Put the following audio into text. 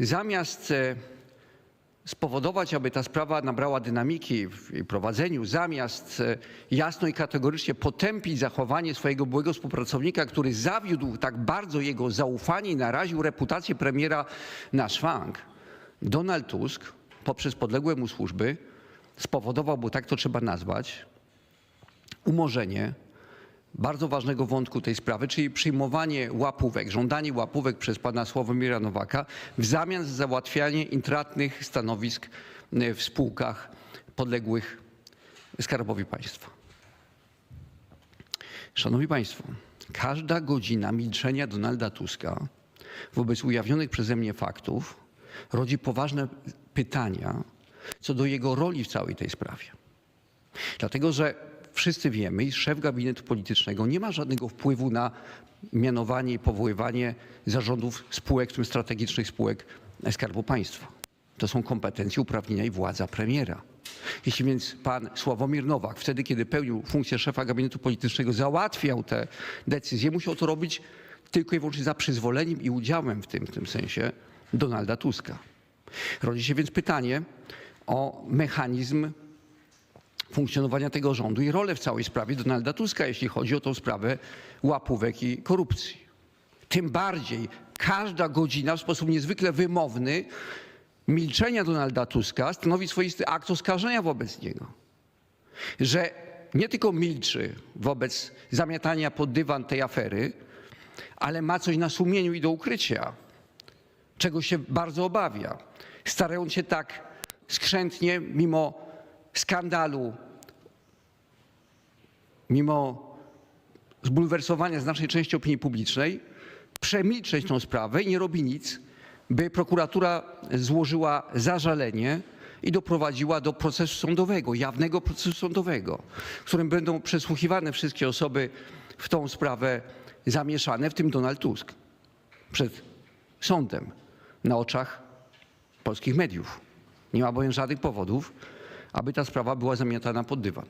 Zamiast e, spowodować, aby ta sprawa nabrała dynamiki w jej prowadzeniu, zamiast e, jasno i kategorycznie potępić zachowanie swojego byłego współpracownika, który zawiódł tak bardzo jego zaufanie i naraził reputację premiera na szwank, Donald Tusk poprzez podległe mu służby spowodował, bo tak to trzeba nazwać, umorzenie bardzo ważnego wątku tej sprawy, czyli przyjmowanie łapówek, żądanie łapówek przez pana Sławomira Nowaka w zamian za załatwianie intratnych stanowisk e, w spółkach podległych Skarbowi Państwa. Szanowni Państwo, każda godzina milczenia Donalda Tuska wobec ujawnionych przeze mnie faktów rodzi poważne pytania co do jego roli w całej tej sprawie. Dlatego, że wszyscy wiemy, iż szef gabinetu politycznego nie ma żadnego wpływu na mianowanie i powoływanie zarządów spółek, w tym strategicznych spółek Skarbu Państwa. To są kompetencje, uprawnienia i władza premiera. Jeśli więc pan Sławomir Nowak, wtedy kiedy pełnił funkcję szefa gabinetu politycznego, załatwiał te decyzje, musiał to robić tylko i wyłącznie za przyzwoleniem i udziałem w tym, w tym sensie Donalda Tuska. Rodzi się więc pytanie o mechanizm funkcjonowania tego rządu i rolę w całej sprawie Donalda Tuska, jeśli chodzi o tą sprawę łapówek i korupcji. Tym bardziej każda godzina w sposób niezwykle wymowny milczenia Donalda Tuska stanowi swoisty akt oskarżenia wobec niego. Że nie tylko milczy wobec zamiatania pod dywan tej afery, ale ma coś na sumieniu i do ukrycia, czego się bardzo obawia. Starając się tak skrzętnie, mimo skandalu, mimo zbulwersowania znacznej części opinii publicznej, przemilczeć tą sprawę i nie robi nic, by prokuratura złożyła zażalenie i doprowadziła do procesu sądowego, jawnego procesu sądowego, w którym będą przesłuchiwane wszystkie osoby w tą sprawę zamieszane, w tym Donald Tusk, przed sądem, na oczach polskich mediów. Nie ma bowiem żadnych powodów, aby ta sprawa była zamiatana pod dywan.